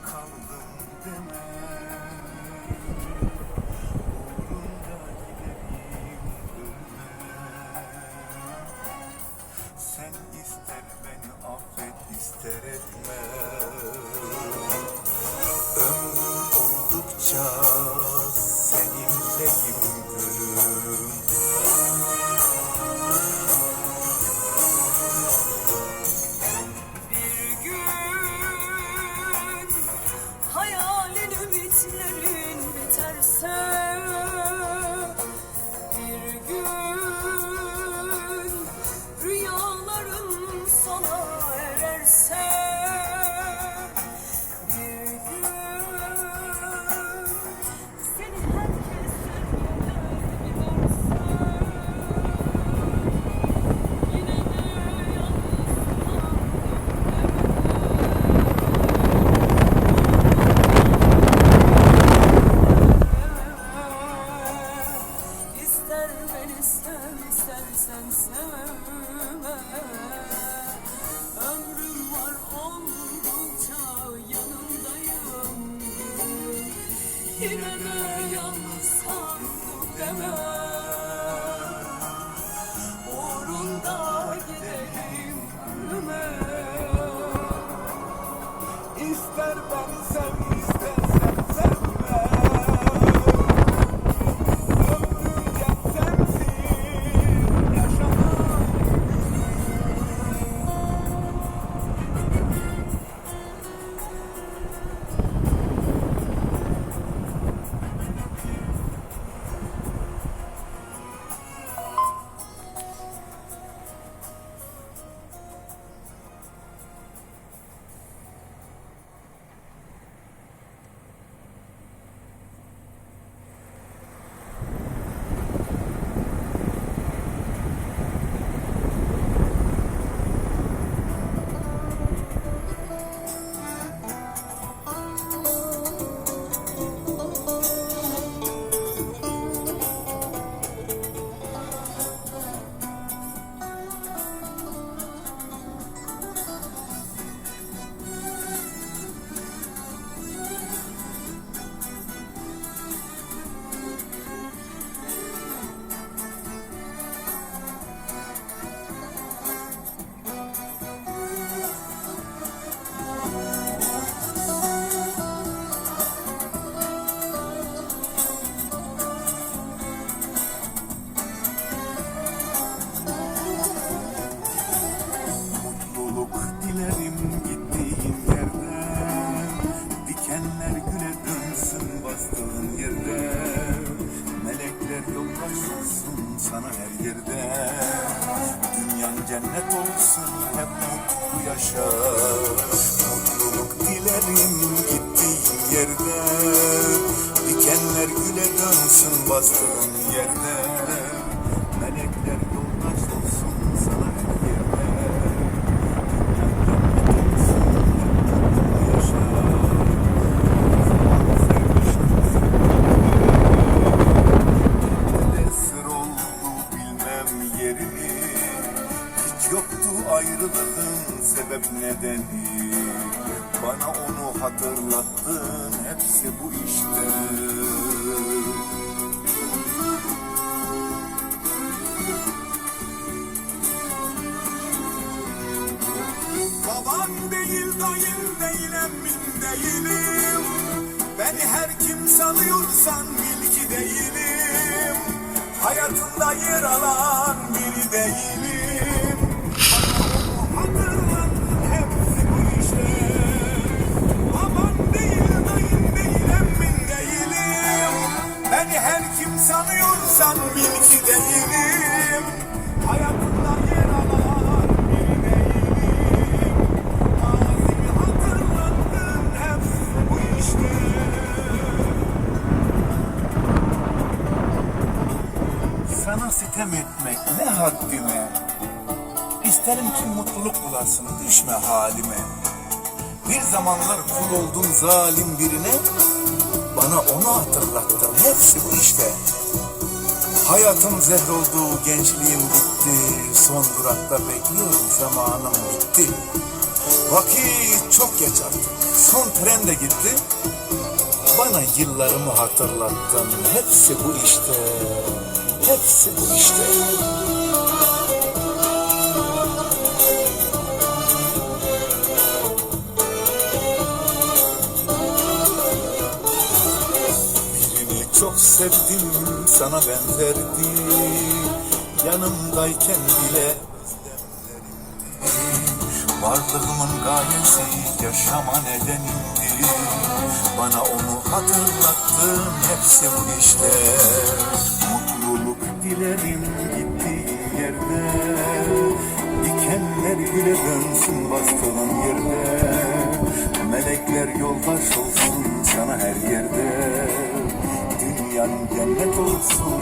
kaldım deme Uğrunda giderim Sen ister beni affet ister etme beni sev, istersen sevme. Ömrüm var oldukça yanındayım. Yine de yalnız kaldım deme cennet olsun hep mutlu yaşa. Mutluluk dilerim gittiğin yerde. Dikenler güle dönsün bastığın yerde ayrılığın sebep nedeni. Bana onu hatırlattın hepsi bu işte. Baban değil dayın değil emmin değilim. Beni her kim sanıyorsan bil ki değilim. Hayatında yer alan biri değilim sanıyorsan bil ki değilim Hayatında yer alan biri değilim Mazimi hatırlattın hepsi bu işte. Sana sitem etmek ne haddime? İsterim ki mutluluk bulasın düşme halime. Bir zamanlar kul oldun zalim birine Bana onu hatırlattın hepsi bu işte Hayatım zehr oldu, gençliğim bitti. Son durakta bekliyorum, zamanım bitti. Vakit çok geç artık. Son tren de gitti. Bana yıllarımı hatırlattın. Hepsi bu işte. Hepsi bu işte. Sana benzerdi Yanımdayken bile Varlığımın gayesi yaşama nedenimdi Bana onu hatırlattın hepsi bu işte. Mutluluk dilerim gittiğin yerde. Dikenler bile dönsün bastığın yerde. Melekler yoldaş olsun sana her yerde Dünyan cennet olsun hep